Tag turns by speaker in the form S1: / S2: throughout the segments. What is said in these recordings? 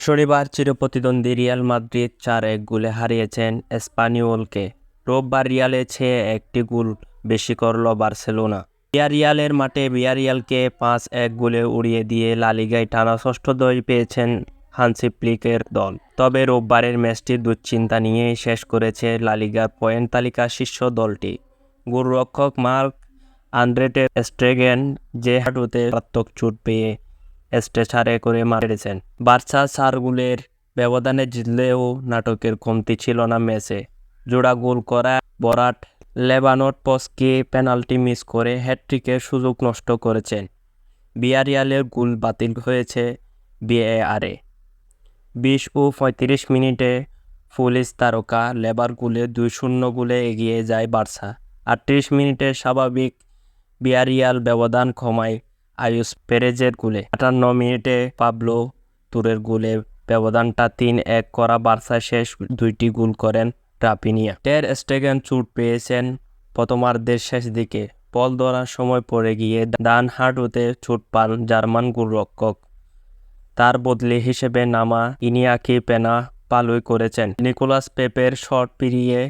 S1: শনিবার চিরপ্রতিদ্বন্দ্বী Real Madrid চার এক গোলে হারিয়েছেন এসপানিওলকে রোববার রিয়ালের চেয়ে একটি গোল বেশি করল বার্সেলোনা। বিয়ারিয়ালের মাঠে বিয়ারিয়ালকে পাঁচ এক গোলে উড়িয়ে দিয়ে লালিগায় টানা ষষ্ঠ দই পেয়েছেন হানসি ফ্লিকের দল। তবে রোববারের ম্যাচটি দুশ্চিন্তা নিয়েই শেষ করেছে লালিগার পয়েন্ট তালিকা শীর্ষ দলটি। গোলরক্ষক মার্ক আন্দ্রেটে স্ট্রেগেন যে হাঁটুতে মারাত্মক চোট পেয়ে স্ট্রেচারে করে মারেছেন। বার্সা চার গোলের ব্যবধানে জিতলেও নাটকের কমতি ছিল না ম্যাচে জোড়া গোল করা বরাট লেবানট পসকে পেনাল্টি মিস করে হ্যাটট্রিকের সুযোগ নষ্ট করেছেন। বিয়ারিয়ালের গোল বাতিল হয়েছে বিএআরে। বিশ ও পঁয়ত্রিশ মিনিটে পুলিশ তারকা লেবার গোলে দুই শূন্য গোলে এগিয়ে যায় বার্সা। আটত্রিশ মিনিটে স্বাভাবিক বিয়ারিয়াল ব্যবধান কমায় আয়ুস পেরেজের গোলে। আটান্ন মিনিটে পাবলো তুরের গোলে। ব্যবধানটা তিন এক করা বার্সা শেষ দুইটি গোল করেন রাপিনিয়া টের স্টেগেন চুট পেয়েছেন প্রথমার্ধের শেষ দিকে। বল ধরার সময় পড়ে গিয়ে ডান হাঁটুতে ছুট পান জার্মান গোলরক্ষক। তার বদলে হিসেবে নামা ইনিয়াকি পেনা পালুই করেছেন। নিকোলাস পেপের শট পেরিয়ে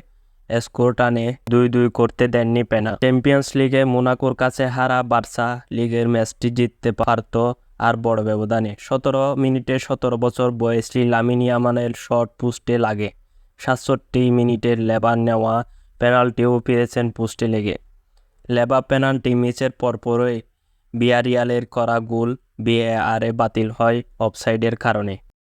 S1: স্কোর টানে দুই দুই করতে দেননি পেনা চ্যাম্পিয়ন্স লিগে মোনাকোর কাছে হারা বার্সা লিগের ম্যাচটি জিততে পারত আর বড় ব্যবধানে। সতেরো মিনিটে সতেরো বছর বয়সী লামিন ইয়ামানের শট পোস্টে লাগে। সাতষট্টি মিনিটের লেবার নেওয়া পেনাল্টিও পেয়েছেন পোস্টে লেগে। লেবা পেনাল্টি মিসের পরপরই বিয়ারিয়ালের করা গোল বিএআরে বাতিল হয় অফসাইডের কারণে।